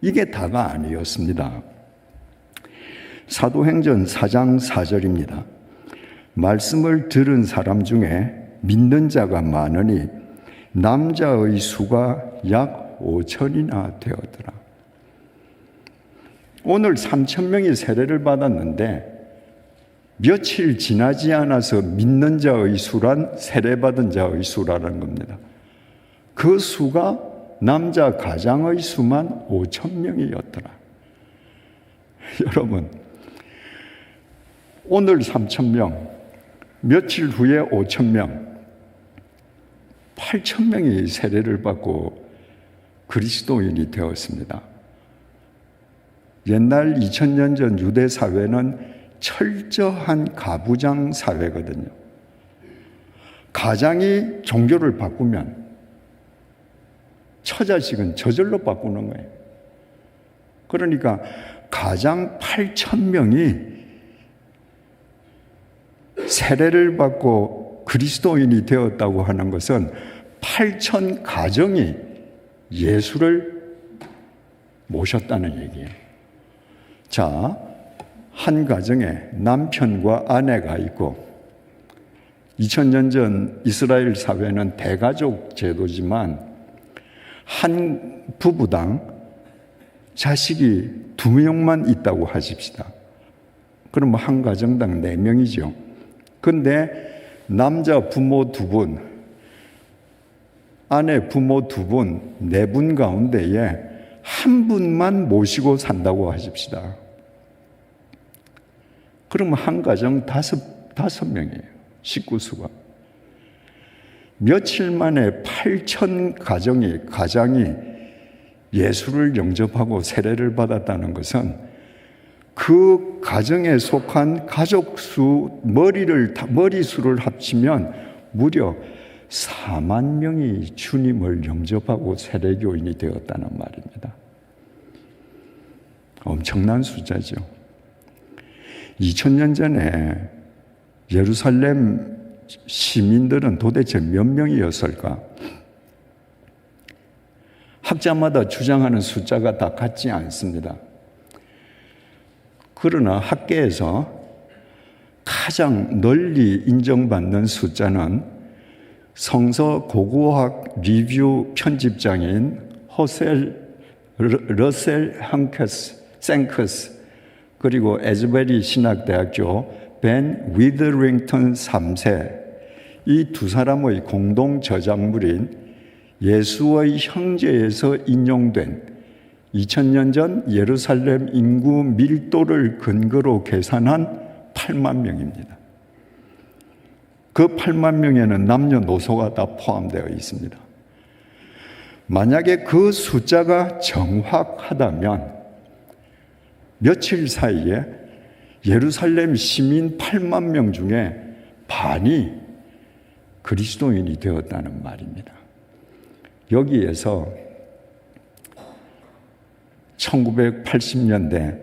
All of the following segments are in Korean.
이게 다가 아니었습니다. 사도행전 4장 4절입니다. 말씀을 들은 사람 중에 믿는 자가 많으니 남자의 수가 약 5천이나 되었더라. 오늘 3천 명이 세례를 받았는데 며칠 지나지 않아서 믿는 자의 수란 세례받은 자의 수라는 겁니다. 그 수가 남자 가장의 수만 5천 명이었더라. 여러분, 오늘 3천 명, 며칠 후에 5천 명, 8천 명이 세례를 받고 그리스도인이 되었습니다. 옛날 2000년 전 유대 사회는 철저한 가부장 사회거든요. 가장이 종교를 바꾸면 처자식은 저절로 바꾸는 거예요. 그러니까 가장 8천 명이 세례를 받고 그리스도인이 되었다고 하는 것은 8천 가정이 예수를 모셨다는 얘기예요. 자, 한 가정에 남편과 아내가 있고 2000년 전 이스라엘 사회는 대가족 제도지만 한 부부당 자식이 두 명만 있다고 하십시다. 그럼 한 가정당 네 명이죠. 근데 남자 부모 두 분, 아내 부모 두 분, 네 분 가운데에 한 분만 모시고 산다고 하십시다. 그러면 한 가정 다섯, 다섯 명이에요. 식구 수가. 며칠 만에 8천 가정이, 가장이 예수를 영접하고 세례를 받았다는 것은 그 가정에 속한 가족 수, 머리를, 머리 수를 합치면 무려 4만 명이 주님을 영접하고 세례교인이 되었다는 말입니다. 엄청난 숫자죠. 2000년 전에 예루살렘 시민들은 도대체 몇 명이었을까? 학자마다 주장하는 숫자가 다 같지 않습니다. 그러나 학계에서 가장 널리 인정받는 숫자는 성서 고고학 리뷰 편집장인 호셀 러셀 한크스 생크스 그리고 에즈베리 신학대학교 벤 위드링턴 3세 이 두 사람의 공동 저작물인 예수의 형제에서 인용된 2000년 전 예루살렘 인구 밀도를 근거로 계산한 8만 명입니다. 그 8만 명에는 남녀노소가 다 포함되어 있습니다. 만약에 그 숫자가 정확하다면 며칠 사이에 예루살렘 시민 8만 명 중에 반이 그리스도인이 되었다는 말입니다. 여기에서 1980년대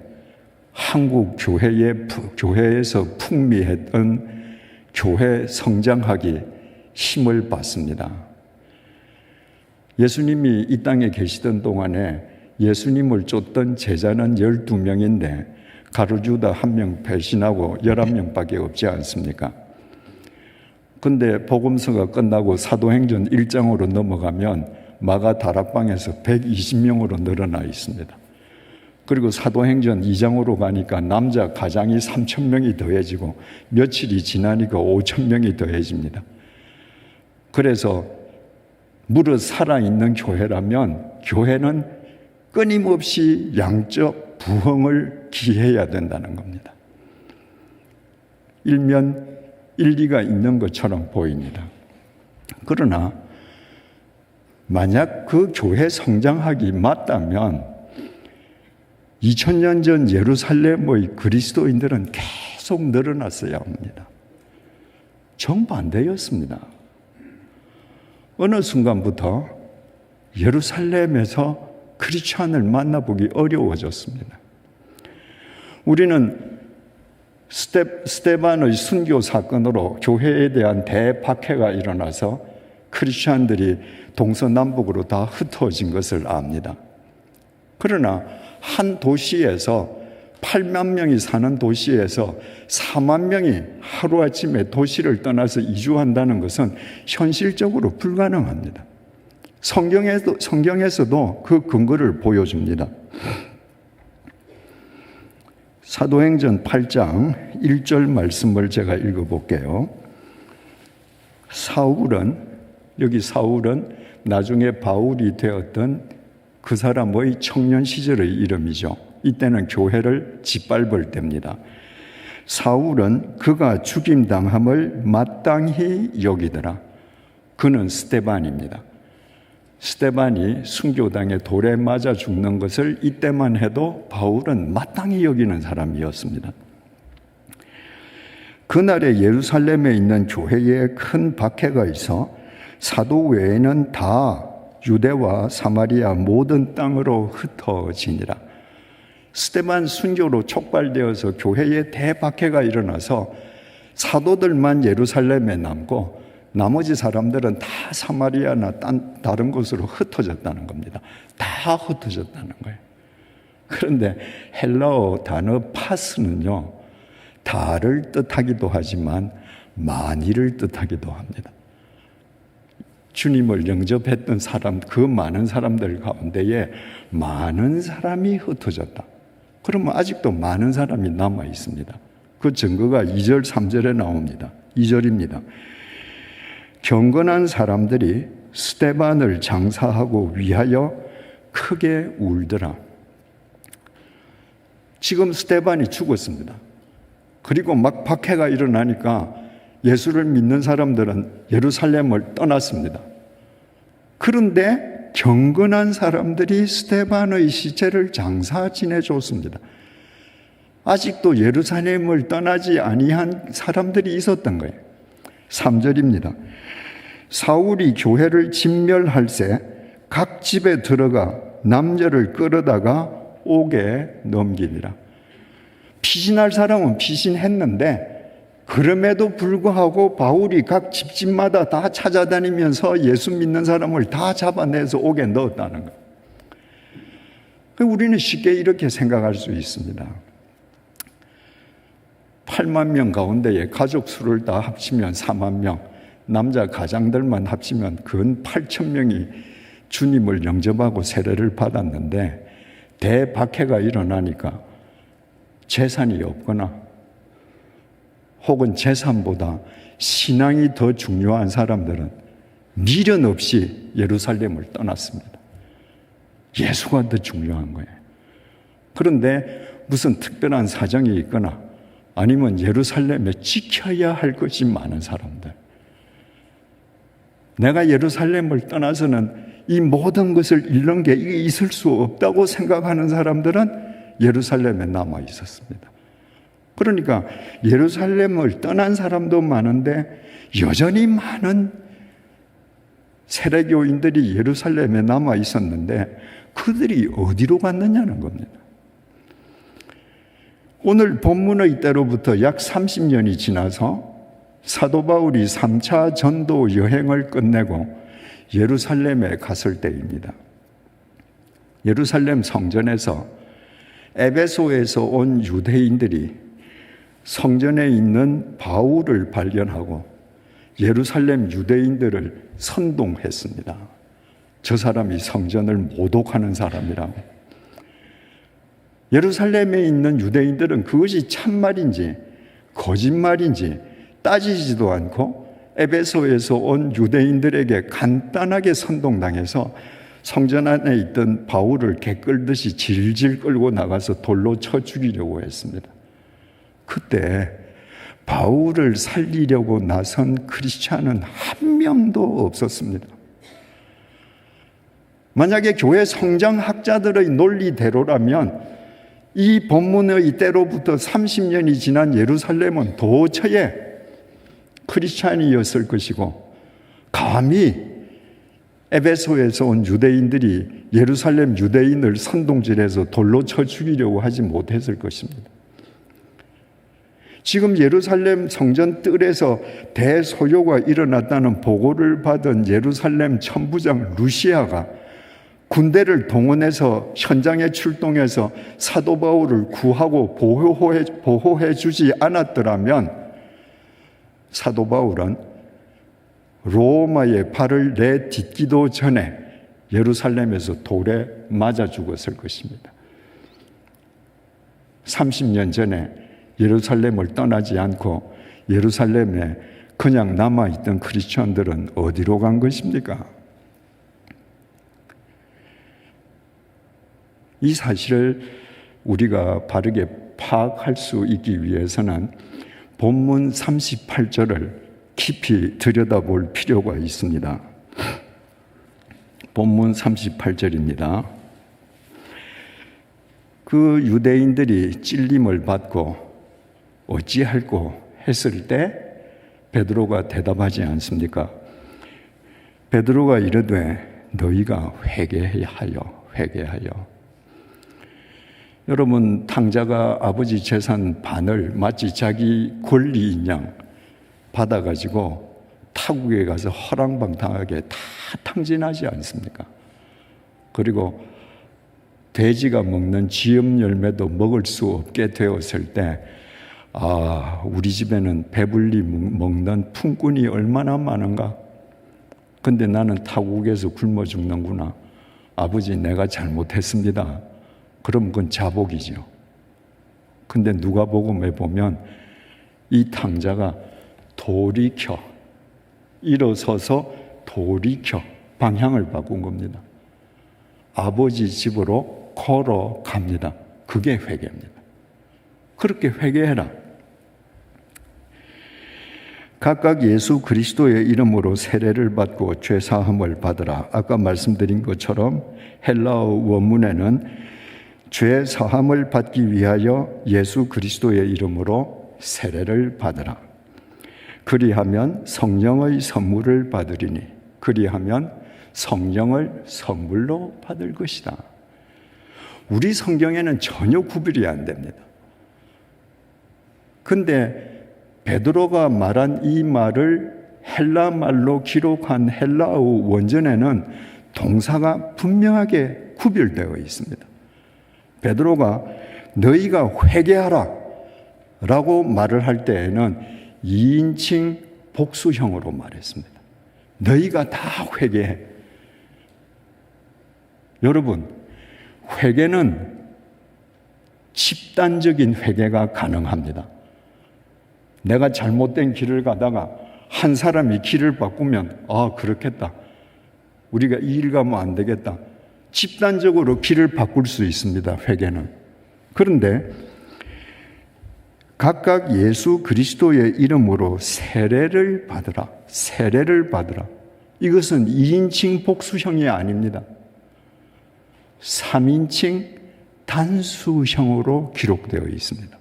한국 교회의 교회에서 풍미했던 교회 성장하기 힘을 받습니다. 예수님이 이 땅에 계시던 동안에 예수님을 쫓던 제자는 12명인데 가르주다 한 명 배신하고 11명밖에 없지 않습니까? 근데 복음서가 끝나고 사도행전 1장으로 넘어가면 마가 다락방에서 120명으로 늘어나 있습니다. 그리고 사도행전 2장으로 가니까 남자 가장이 3천 명이 더해지고 며칠이 지나니까 5천 명이 더해집니다. 그래서 무릇 살아있는 교회라면 교회는 끊임없이 양적 부흥을 기해야 된다는 겁니다. 일면 일리가 있는 것처럼 보입니다. 그러나 만약 그 교회 성장하기 맞다면 2000년 전 예루살렘의 그리스도인들은 계속 늘어났어야 합니다. 정반대였습니다. 어느 순간부터 예루살렘에서 크리스찬을 만나보기 어려워졌습니다. 우리는 스테, 스테반의 순교 사건으로 교회에 대한 대박해가 일어나서 크리스찬들이 동서남북으로 다 흩어진 것을 압니다. 그러나 한 도시에서 8만 명이 사는 도시에서 4만 명이 하루아침에 도시를 떠나서 이주한다는 것은 현실적으로 불가능합니다. 성경에도, 성경에서도 그 근거를 보여줍니다. 사도행전 8장 1절 말씀을 제가 읽어볼게요. 사울은, 여기 사울은 나중에 바울이 되었던 그 사람의 청년 시절의 이름이죠. 이때는 교회를 짓밟을 때입니다. 사울은 그가 죽임당함을 마땅히 여기더라. 그는 스테반입니다. 스테반이 순교당에 돌에 맞아 죽는 것을 이때만 해도 바울은 마땅히 여기는 사람이었습니다. 그날에 예루살렘에 있는 교회에 큰 박해가 있어 사도 외에는 다 유대와 사마리아 모든 땅으로 흩어지니라. 스테반 순교로 촉발되어서 교회에 대박해가 일어나서 사도들만 예루살렘에 남고 나머지 사람들은 다 사마리아나 딴 다른 곳으로 흩어졌다는 겁니다. 다 흩어졌다는 거예요. 그런데 헬라어 단어 파스는요, 다를 뜻하기도 하지만 많이를 뜻하기도 합니다. 주님을 영접했던 사람, 그 많은 사람들 가운데에 많은 사람이 흩어졌다. 그러면 아직도 많은 사람이 남아 있습니다. 그 증거가 2절, 3절에 나옵니다. 2절입니다. 경건한 사람들이 스테반을 장사하고 위하여 크게 울더라. 지금 스테반이 죽었습니다. 그리고 막 박해가 일어나니까 예수를 믿는 사람들은 예루살렘을 떠났습니다. 그런데 경건한 사람들이 스테반의 시체를 장사 지내줬습니다. 아직도 예루살렘을 떠나지 아니한 사람들이 있었던 거예요. 3절입니다. 사울이 교회를 진멸할 새 각 집에 들어가 남녀를 끌어다가 옥에 넘기니라. 피신할 사람은 피신했는데 그럼에도 불구하고 바울이 각 집집마다 다 찾아다니면서 예수 믿는 사람을 다 잡아내서 옥에 넣었다는 거예요. 우리는 쉽게 이렇게 생각할 수 있습니다. 8만 명 가운데에 가족 수를 다 합치면 4만 명, 남자 가장들만 합치면 근 8천 명이 주님을 영접하고 세례를 받았는데 대박해가 일어나니까 재산이 없거나 혹은 재산보다 신앙이 더 중요한 사람들은 미련 없이 예루살렘을 떠났습니다. 예수가 더 중요한 거예요. 그런데 무슨 특별한 사정이 있거나 아니면 예루살렘에 지켜야 할 것이 많은 사람들. 내가 예루살렘을 떠나서는 이 모든 것을 잃는 게 있을 수 없다고 생각하는 사람들은 예루살렘에 남아 있었습니다. 그러니까 예루살렘을 떠난 사람도 많은데 여전히 많은 세례교인들이 예루살렘에 남아 있었는데 그들이 어디로 갔느냐는 겁니다. 오늘 본문의 때로부터 약 30년이 지나서 사도 바울이 3차 전도 여행을 끝내고 예루살렘에 갔을 때입니다. 예루살렘 성전에서 에베소에서 온 유대인들이 성전에 있는 바울을 발견하고 예루살렘 유대인들을 선동했습니다. 저 사람이 성전을 모독하는 사람이라고. 예루살렘에 있는 유대인들은 그것이 참말인지 거짓말인지 따지지도 않고 에베소에서 온 유대인들에게 간단하게 선동당해서 성전 안에 있던 바울을 개끌듯이 질질 끌고 나가서 돌로 쳐 죽이려고 했습니다. 그때 바울을 살리려고 나선 크리스찬은 한 명도 없었습니다. 만약에 교회 성장학자들의 논리대로라면 이 본문의 때로부터 30년이 지난 예루살렘은 도처에 크리스찬이었을 것이고 감히 에베소에서 온 유대인들이 예루살렘 유대인을 선동질해서 돌로 쳐 죽이려고 하지 못했을 것입니다. 지금 예루살렘 성전 뜰에서 대소요가 일어났다는 보고를 받은 예루살렘 천부장 루시아가 군대를 동원해서 현장에 출동해서 사도 바울을 구하고 보호해, 보호해 주지 않았더라면 사도 바울은 로마의 발을 내딛기도 전에 예루살렘에서 돌에 맞아 죽었을 것입니다. 30년 전에 예루살렘을 떠나지 않고 예루살렘에 그냥 남아있던 크리스천들은 어디로 간 것입니까? 이 사실을 우리가 바르게 파악할 수 있기 위해서는 본문 38절을 깊이 들여다볼 필요가 있습니다. 본문 38절입니다. 그 유대인들이 찔림을 받고 어찌할꼬 했을 때 베드로가 대답하지 않습니까? 베드로가 이르되 너희가 회개하여 회개하여 여러분 탕자가 아버지 재산 반을 마치 자기 권리인 양 받아가지고 타국에 가서 허랑방탕하게 다 탕진하지 않습니까? 그리고 돼지가 먹는 지엽 열매도 먹을 수 없게 되었을 때, 아, 우리 집에는 배불리 먹는 품꾼이 얼마나 많은가? 근데 나는 타국에서 굶어 죽는구나. 아버지, 내가 잘못했습니다. 그럼 그건 자복이죠. 근데 누가복음에 보면 이 탕자가 돌이켜 일어서서 돌이켜 방향을 바꾼 겁니다. 아버지 집으로 걸어갑니다. 그게 회개입니다. 그렇게 회개해라. 각각 예수 그리스도의 이름으로 세례를 받고 죄 사함을 받으라. 아까 말씀드린 것처럼 헬라어 원문에는 죄 사함을 받기 위하여 예수 그리스도의 이름으로 세례를 받으라. 그리하면 성령의 선물을 받으리니 그리하면 성령을 선물로 받을 것이다. 우리 성경에는 전혀 구별이 안 됩니다. 근데 베드로가 말한 이 말을 헬라 말로 기록한 헬라어 원전에는 동사가 분명하게 구별되어 있습니다. 베드로가 너희가 회개하라 라고 말을 할 때에는 2인칭 복수형으로 말했습니다. 너희가 다 회개해. 여러분, 회개는 집단적인 회개가 가능합니다. 내가 잘못된 길을 가다가 한 사람이 길을 바꾸면, 아, 그렇겠다. 우리가 이 일 가면 안 되겠다. 집단적으로 길을 바꿀 수 있습니다. 회개는. 그런데 각각 예수 그리스도의 이름으로 세례를 받으라. 세례를 받으라. 이것은 2인칭 복수형이 아닙니다. 3인칭 단수형으로 기록되어 있습니다.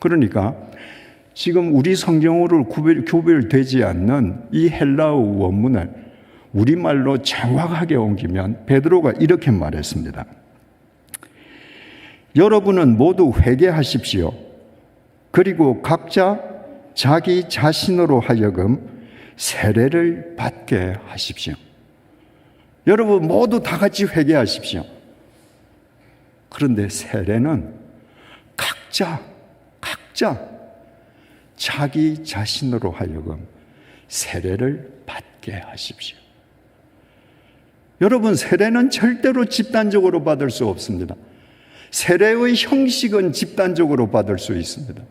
그러니까 지금 우리 성경으로 구별, 교별되지 않는 이 헬라어 원문을 우리말로 정확하게 옮기면 베드로가 이렇게 말했습니다. 여러분은 모두 회개하십시오. 그리고 각자 자기 자신으로 하여금 세례를 받게 하십시오. 여러분 모두 다 같이 회개하십시오. 그런데 세례는 각자, 각자 자기 자신으로 하여금 세례를 받게 하십시오. 여러분, 세례는 절대로 집단적으로 받을 수 없습니다. 세례의 형식은 집단적으로 받을 수 있습니다.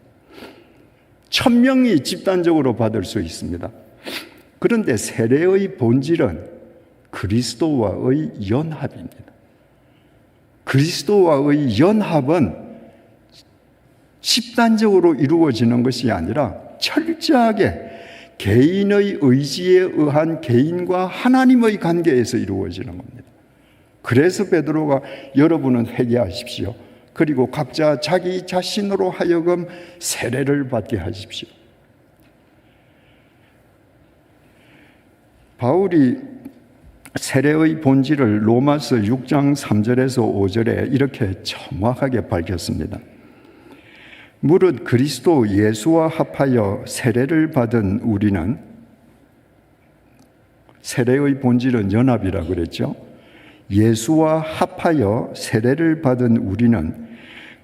천명이 집단적으로 받을 수 있습니다. 그런데 세례의 본질은 그리스도와의 연합입니다. 그리스도와의 연합은 집단적으로 이루어지는 것이 아니라 철저하게 개인의 의지에 의한 개인과 하나님의 관계에서 이루어지는 겁니다. 그래서 베드로가 여러분은 회개하십시오. 그리고 각자 자기 자신으로 하여금 세례를 받게 하십시오. 바울이 세례의 본질을 로마서 6장 3절에서 5절에 이렇게 정확하게 밝혔습니다. 무릇 그리스도 예수와 합하여 세례를 받은 우리는 세례의 본질은 연합이라 그랬죠. 예수와 합하여 세례를 받은 우리는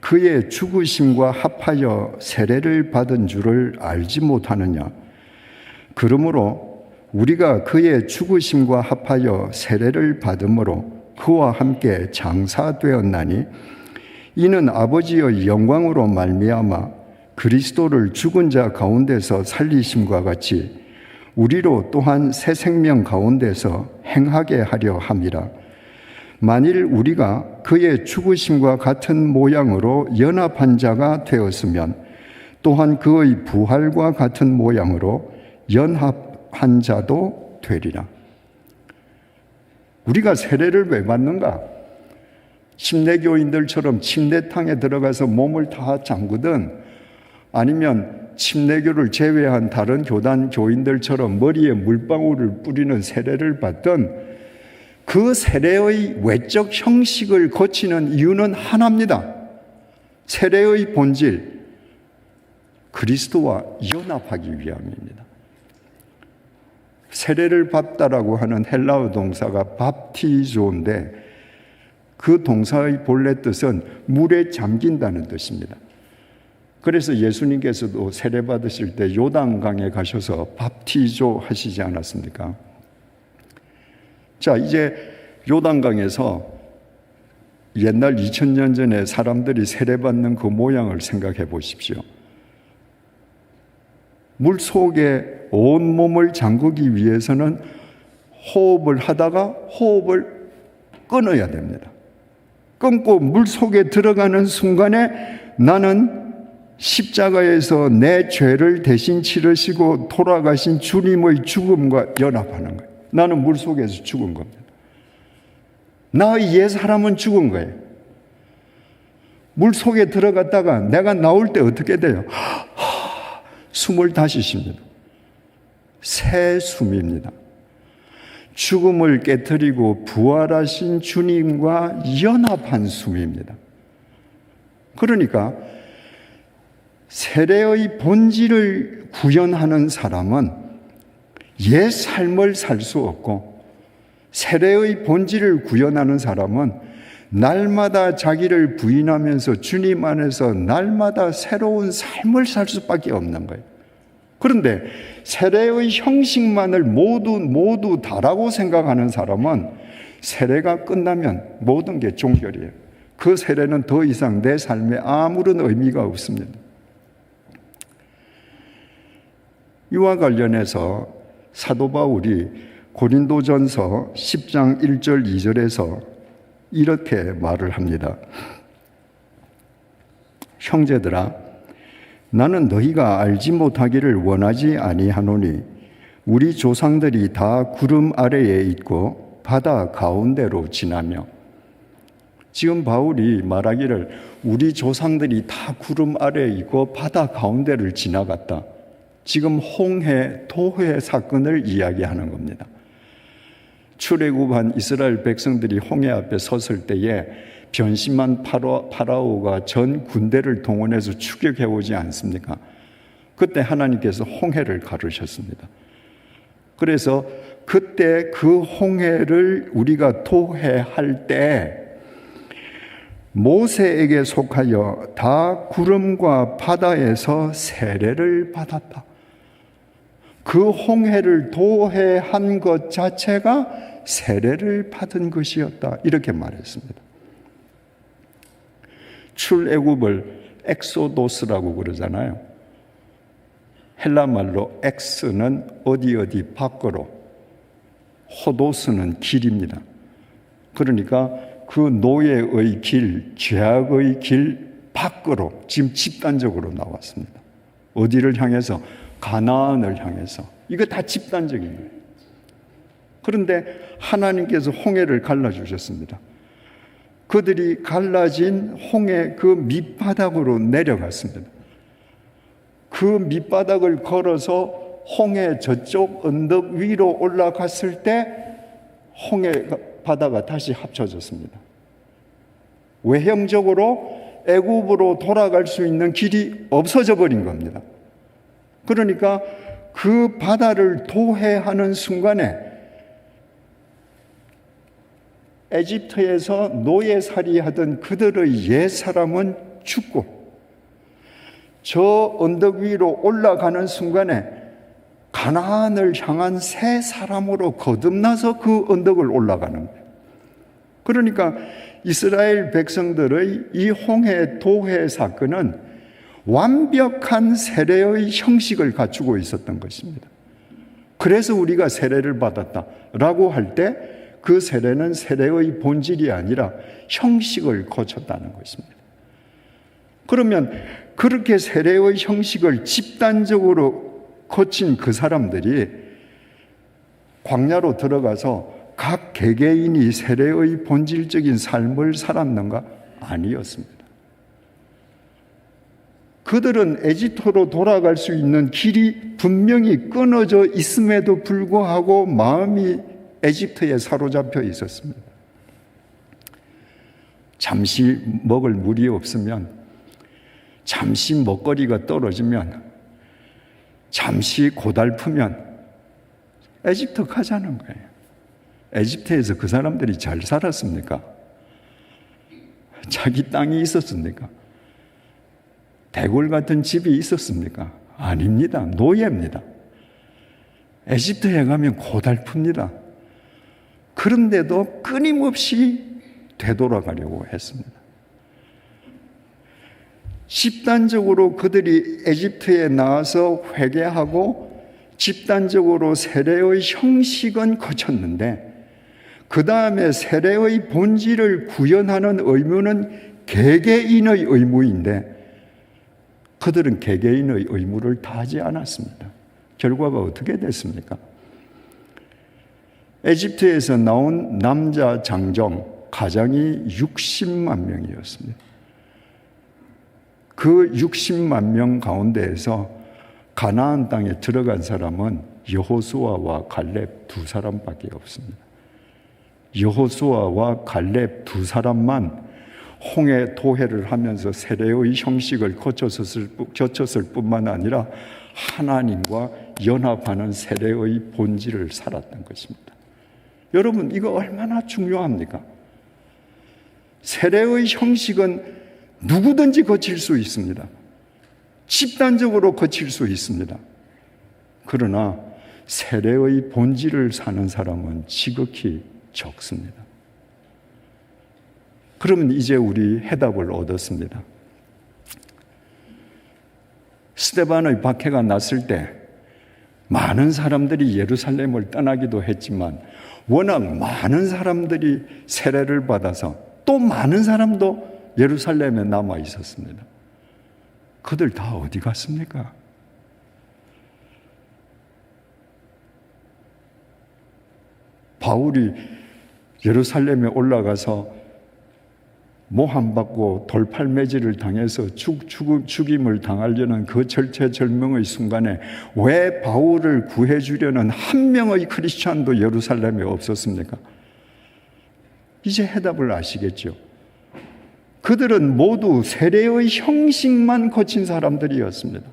그의 죽으심과 합하여 세례를 받은 줄을 알지 못하느냐? 그러므로 우리가 그의 죽으심과 합하여 세례를 받음으로 그와 함께 장사되었나니 이는 아버지의 영광으로 말미암아 그리스도를 죽은 자 가운데서 살리심과 같이 우리로 또한 새 생명 가운데서 행하게 하려 함이라. 만일 우리가 그의 죽으심과 같은 모양으로 연합한 자가 되었으면 또한 그의 부활과 같은 모양으로 연합한 자도 되리라. 우리가 세례를 왜 받는가? 침례교인들처럼 침례탕에 들어가서 몸을 다 잠그든 아니면 침례교를 제외한 다른 교단 교인들처럼 머리에 물방울을 뿌리는 세례를 받던 그 세례의 외적 형식을 거치는 이유는 하나입니다. 세례의 본질, 그리스도와 연합하기 위함입니다. 세례를 받다라고 하는 헬라어 동사가 밥티조인데 그 동사의 본래 뜻은 물에 잠긴다는 뜻입니다. 그래서 예수님께서도 세례 받으실 때 요단강에 가셔서 밥티조 하시지 않았습니까? 자, 이제 요단강에서 옛날 2000년 전에 사람들이 세례받는 그 모양을 생각해 보십시오. 물 속에 온 몸을 잠그기 위해서는 호흡을 하다가 호흡을 끊어야 됩니다. 끊고 물 속에 들어가는 순간에 나는 십자가에서 내 죄를 대신 치르시고 돌아가신 주님의 죽음과 연합하는 거예요. 나는 물 속에서 죽은 겁니다. 나의 옛 사람은 죽은 거예요. 물 속에 들어갔다가 내가 나올 때 어떻게 돼요? 숨을 다시 쉽니다. 새 숨입니다. 죽음을 깨뜨리고 부활하신 주님과 연합한 숨입니다. 그러니까 세례의 본질을 구현하는 사람은 옛 삶을 살 수 없고 세례의 본질을 구현하는 사람은 날마다 자기를 부인하면서 주님 안에서 날마다 새로운 삶을 살 수밖에 없는 거예요. 그런데 세례의 형식만을 모두 모두 다라고 생각하는 사람은 세례가 끝나면 모든 게 종결이에요. 그 세례는 더 이상 내 삶에 아무런 의미가 없습니다. 이와 관련해서 사도 바울이 고린도전서 10장 1절 2절에서 이렇게 말을 합니다. 형제들아 나는 너희가 알지 못하기를 원하지 아니하노니 우리 조상들이 다 구름 아래에 있고 바다 가운데로 지나며 지금 바울이 말하기를 우리 조상들이 다 구름 아래에 있고 바다 가운데를 지나갔다. 지금 홍해 토해 사건을 이야기하는 겁니다. 출애굽한 이스라엘 백성들이 홍해 앞에 섰을 때에 변심한 파라오, 가 전 군대를 동원해서 추격해 오지 않습니까? 그때 하나님께서 홍해를 가르셨습니다. 그래서 그때 그 홍해를 우리가 토해할 때 모세에게 속하여 다 구름과 바다에서 세례를 받았다. 그 홍해를 도해한 것 자체가 세례를 받은 것이었다. 이렇게 말했습니다. 출애굽을 엑소도스라고 그러잖아요. 헬라 말로 엑스는 어디 어디 밖으로, 호도스는 길입니다. 그러니까 그 노예의 길, 죄악의 길 밖으로 지금 집단적으로 나왔습니다. 어디를 향해서? 가나안을 향해서. 이거 다 집단적인 거예요. 그런데 하나님께서 홍해를 갈라 주셨습니다. 그들이 갈라진 홍해 그 밑바닥으로 내려갔습니다. 그 밑바닥을 걸어서 홍해 저쪽 언덕 위로 올라갔을 때 홍해 바다가 다시 합쳐졌습니다. 외형적으로 애굽으로 돌아갈 수 있는 길이 없어져 버린 겁니다. 그러니까 그 바다를 도해하는 순간에 에집트에서 노예살이 하던 그들의 옛 사람은 죽고 저 언덕 위로 올라가는 순간에 가나안을 향한 새 사람으로 거듭나서 그 언덕을 올라가는 거예요. 그러니까 이스라엘 백성들의 이 홍해 도해 사건은 완벽한 세례의 형식을 갖추고 있었던 것입니다. 그래서 우리가 세례를 받았다라고 할때 그 세례는 세례의 본질이 아니라 형식을 거쳤다는 것입니다. 그러면 그렇게 세례의 형식을 집단적으로 거친 그 사람들이 광야로 들어가서 각 개개인이 세례의 본질적인 삶을 살았는가? 아니었습니다. 그들은 에지토로 돌아갈 수 있는 길이 분명히 끊어져 있음에도 불구하고 마음이 에집트에 사로잡혀 있었습니다. 잠시 먹을 물이 없으면, 잠시 먹거리가 떨어지면, 잠시 고달프면 에집트 가자는 거예요. 에집트에서 그 사람들이 잘 살았습니까? 자기 땅이 있었습니까? 대골 같은 집이 있었습니까? 아닙니다. 노예입니다. 에집트에 가면 고달픕니다. 그런데도 끊임없이 되돌아가려고 했습니다. 집단적으로 그들이 에집트에 나와서 회개하고 집단적으로 세례의 형식은 거쳤는데 그 다음에 세례의 본질을 구현하는 의무는 개개인의 의무인데 그들은 개개인의 의무를 다하지 않았습니다. 결과가 어떻게 됐습니까? 에집트에서 나온 남자 장정 가장이 60만 명이었습니다. 그 60만 명 가운데에서 가나안 땅에 들어간 사람은 여호수아와 갈렙 두 사람밖에 없습니다. 여호수아와 갈렙 두 사람만 홍해 도해를 하면서 세례의 형식을 거쳤을 뿐만 아니라 하나님과 연합하는 세례의 본질을 살았던 것입니다. 여러분, 이거 얼마나 중요합니까? 세례의 형식은 누구든지 거칠 수 있습니다. 집단적으로 거칠 수 있습니다. 그러나 세례의 본질을 사는 사람은 지극히 적습니다. 그러면 이제 우리 해답을 얻었습니다. 스테반의 박해가 났을 때 많은 사람들이 예루살렘을 떠나기도 했지만 워낙 많은 사람들이 세례를 받아서 또 많은 사람도 예루살렘에 남아 있었습니다. 그들 다 어디 갔습니까? 바울이 예루살렘에 올라가서 모함받고 돌팔매질을 당해서 죽, 죽, 죽임을 당하려는 그 절체절명의 순간에 왜 바울을 구해주려는 한 명의 크리스찬도 예루살렘에 없었습니까? 이제 해답을 아시겠죠? 그들은 모두 세례의 형식만 거친 사람들이었습니다.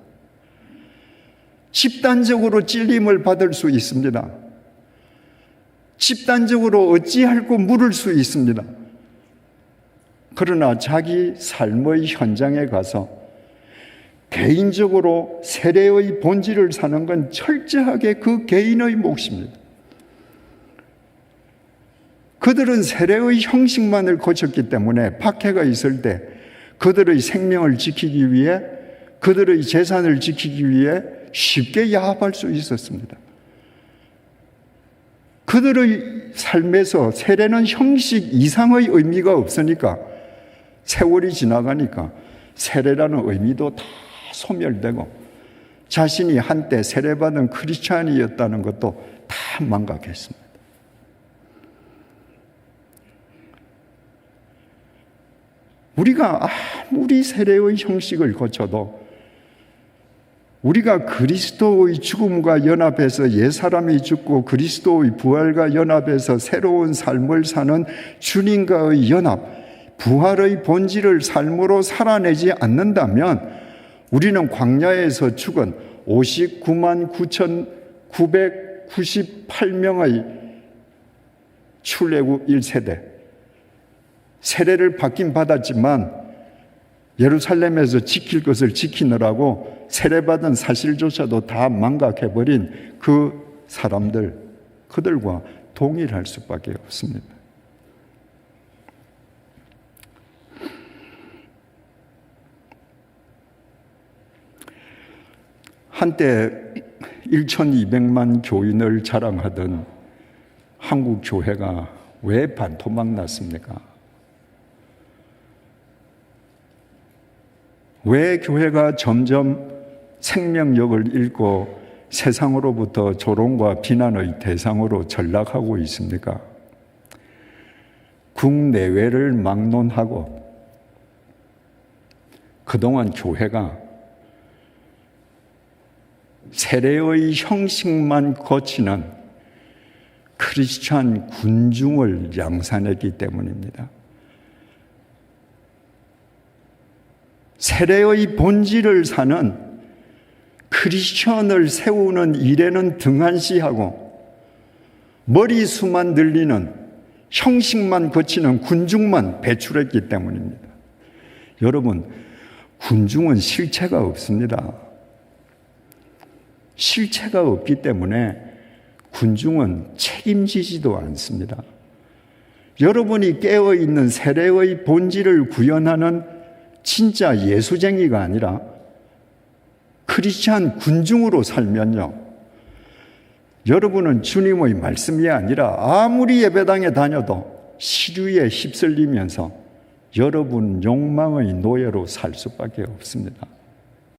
집단적으로 찔림을 받을 수 있습니다. 집단적으로 어찌할고 물을 수 있습니다. 그러나 자기 삶의 현장에 가서 개인적으로 세례의 본질을 사는 건 철저하게 그 개인의 몫입니다. 그들은 세례의 형식만을 거쳤기 때문에 박해가 있을 때 그들의 생명을 지키기 위해 그들의 재산을 지키기 위해 쉽게 야합할 수 있었습니다. 그들의 삶에서 세례는 형식 이상의 의미가 없으니까 세월이 지나가니까 세례라는 의미도 다 소멸되고 자신이 한때 세례받은 크리스찬이었다는 것도 다 망각했습니다. 우리가 아무리 세례의 형식을 거쳐도 우리가 그리스도의 죽음과 연합해서 옛사람이 죽고 그리스도의 부활과 연합해서 새로운 삶을 사는 주님과의 연합, 부활의 본질을 삶으로 살아내지 않는다면 우리는 광야에서 죽은 59만 9,998명의 출애굽 1세대 세례를 받긴 받았지만 예루살렘에서 지킬 것을 지키느라고 세례받은 사실조차도 다 망각해버린 그 사람들, 그들과 동일할 수밖에 없습니다. 한때 1,200만 교인을 자랑하던 한국 교회가 왜 반토막 났습니까? 왜 교회가 점점 생명력을 잃고 세상으로부터 조롱과 비난의 대상으로 전락하고 있습니까? 국내외를 막론하고 그동안 교회가 세례의 형식만 거치는 크리스찬 군중을 양산했기 때문입니다. 세례의 본질을 사는 크리스천을 세우는 일에는 등한시하고 머리수만 늘리는 형식만 거치는 군중만 배출했기 때문입니다. 여러분, 군중은 실체가 없습니다. 실체가 없기 때문에 군중은 책임지지도 않습니다. 여러분이 깨어 있는 세례의 본질을 구현하는 진짜 예수쟁이가 아니라 크리스찬 군중으로 살면요. 여러분은 주님의 말씀이 아니라 아무리 예배당에 다녀도 시류에 휩쓸리면서 여러분 욕망의 노예로 살 수밖에 없습니다.